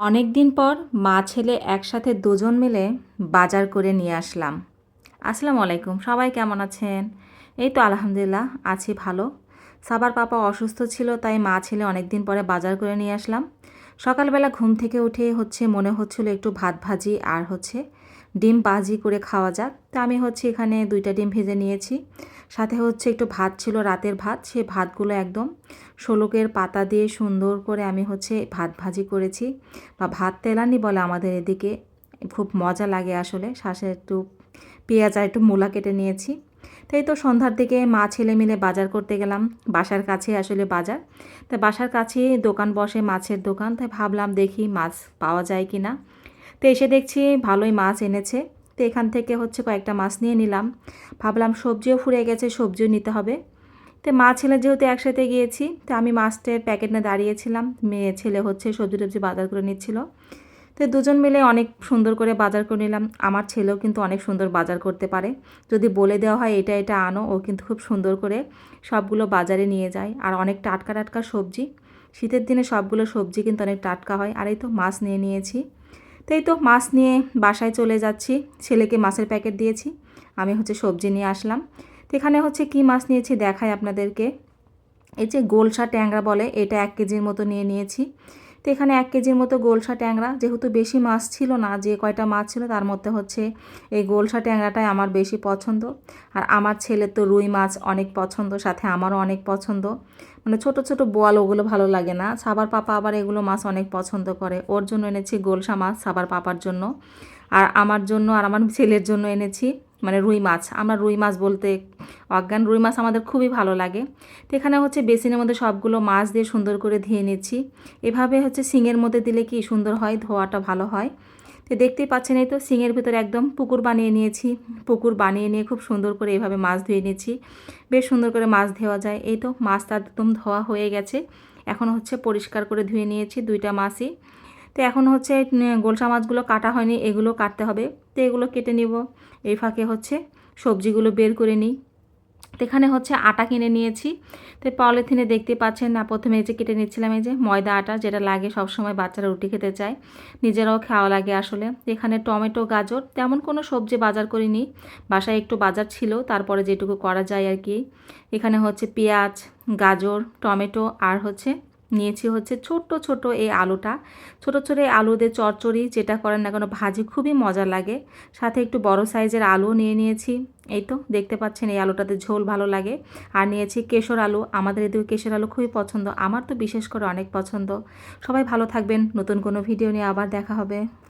অনেক দিন পর মা, ছেলে একসাথে দুজন মিলে বাজার করে নিয়ে আসলাম। আসসালামু আলাইকুম, সবাই কেমন আছেন? এই তো আলহামদুলিল্লাহ, আছি ভালো। সাবার পাপা অসুস্থ ছিল, তাই মা, ছেলে অনেক দিন পরে বাজার করে নিয়ে আসলাম। সকালবেলা ঘুম থেকে উঠে হচ্ছে মনে হচ্ছিল একটু ভাত ভাজি আর হচ্ছে ডিম ভাজি করে খাওয়া যাক। তা আমি হচ্ছে এখানে দুইটা ডিম ভেজে নিয়েছি। সাথে হচ্ছে একটু ভাত ছিল, রাতের ভাত। সে ভাতগুলো একদম শোলকের পাতা দিয়ে সুন্দর করে আমি হচ্ছে ভাত ভাজি করেছি। বা ভাত তেলানি বলে আমাদের এদিকে। খুব মজা লাগে আসলে। শ্বাসে একটু পেঁয়াজ আর একটু মূলা কেটে নিয়েছি। তাই তো সন্ধ্যার দিকে মা, ছেলে মিলে বাজার করতে গেলাম। বাসার কাছে আসলে বাজার। তাই বাসার কাছে দোকান বসে মাছের দোকান। তাই ভাবলাম দেখি মাছ পাওয়া যায় কি না। তো এসে দেখছি ভালোই মাছ এনেছে। তো এখান থেকে হচ্ছে কয়েকটা মাছ নিয়ে নিলাম। ভাবলাম সবজিও ফুরে গেছে, সবজিও নিতে হবে। তো মা, ছেলে যেহেতু একসাথে গিয়েছি, তো আমি মাছটার প্যাকেট নিয়ে দাঁড়িয়েছিলাম। মেয়ে, ছেলে হচ্ছে সবজি টবজি বাজার করে নিচ্ছিল। তো দুজন মিলে অনেক সুন্দর করে বাজার করে নিলাম। আমার ছেলেও কিন্তু অনেক সুন্দর বাজার করতে পারে। যদি বলে দেওয়া হয়, এটা এটা আনো। ও কিন্তু খুব সুন্দর করে সবগুলো বাজারে নিয়ে যায়। আর অনেক টাটকা টাটকা সবজি। শীতের দিনে সবগুলো সবজি কিন্তু অনেক টাটকা হয়। আর এই তো মাছ নিয়ে নিয়েছি। তো এই তো মাছ নিয়ে বাসায় চলে যাচ্ছি। ছেলেকে মাছের প্যাকেট দিয়েছি। আমি হচ্ছে সবজি নিয়ে আসলাম। তো এখানে হচ্ছে কি মাছ নিয়েছি দেখাই আপনাদেরকে। এই যে গোলসা ট্যাংরা বলে, এটা এক কেজির মতো নিয়ে নিয়েছি। তো এখানে এক কেজির মতো গোলসা ট্যাংরা, যেহেতু বেশি মাছ ছিল না, যে কয়টা মাছ ছিল তার মধ্যে হচ্ছে এই গোলসা ট্যাংরাটাই আমার বেশি পছন্দ। আর আমার ছেলের তো রুই মাছ অনেক পছন্দ, সাথে আমারও অনেক পছন্দ। মানে ছোট ছোট বোয়াল, ওগুলো ভালো লাগে না। সাবার পাপা আবার এগুলো মাছ অনেক পছন্দ করে। ওর জন্য এনেছি গোলসা মাছ সাবার পাপার জন্য। আর আমার জন্য, আর আমার ছেলের জন্য এনেছি মানে রুই মাছ, আমরা রুই মাছ বলতে অজ্ঞান, রুই মাছ আমাদের খুবই ভালো লাগে। তো এখানে হচ্ছে বেসিনের মধ্যে সবগুলো মাছ দিয়ে সুন্দর করে ধুয়ে নিচ্ছি। এভাবে হচ্ছে সিঙের মধ্যে দিলে কি সুন্দর হয়, ধোয়াটা ভালো হয়। তো দেখতেই পাচ্ছেন এই তো সিঙের ভিতরে একদম পুকুর বানিয়ে নিয়েছি। পুকুর বানিয়ে নিয়ে খুব সুন্দর করে এভাবে মাছ ধুয়ে নিয়েছি বেশ সুন্দর করে মাছ ধোয়া যায়। এই তো, মাছটা একদম ধোয়া হয়ে গেছে। এখন হচ্ছে পরিষ্কার করে ধুয়ে নিয়েছি দুইটা মাছই। তো এখন হচ্ছে গোলসা মাছগুলো কাটা হয়নি, এগুলো কাটতে হবে। তো এগুলো কেটে নিব। এই ফাঁকে হচ্ছে সবজিগুলো বের করে নিই। তো এখানে হচ্ছে আটা কিনে নিয়েছি। তো পলিথিনে দেখতে পাচ্ছেন না, প্রথমে এই যে কেটে নিচ্ছিলাম, এই যে ময়দা আটা যেটা লাগে সবসময় বাচ্চারা রুটি খেতে চায়। নিজেরাও খাওয়া লাগে আসলে। এখানে টমেটো, গাজর তেমন কোনো সবজি বাজার করিনি। বাসায় একটু বাজার ছিল, তারপরে যেটুকু করা যায় আর কি। এখানে হচ্ছে পেঁয়াজ, গাজর, টমেটো আর হচ্ছে নিয়েছি হচ্ছে ছোট্ট ছোট এই আলুটা। ছোট ছোট এই আলু দিয়ে চচ্চড়ি যেটা করেন না কেন, ভাজি খুবই মজা লাগে। সাথে একটু বড় সাইজের আলু নিয়ে নিয়েছি। এই তো, দেখতে পাচ্ছেন এই আলুটাতে ঝোল ভালো লাগে। আর নিয়েছি কেশর আলু। আমাদের এদিকে কেশর আলু খুবই পছন্দ। আমার তো বিশেষ করে অনেক পছন্দ। সবাই ভালো থাকবেন। নতুন কোনো ভিডিও নিয়ে আবার দেখা হবে।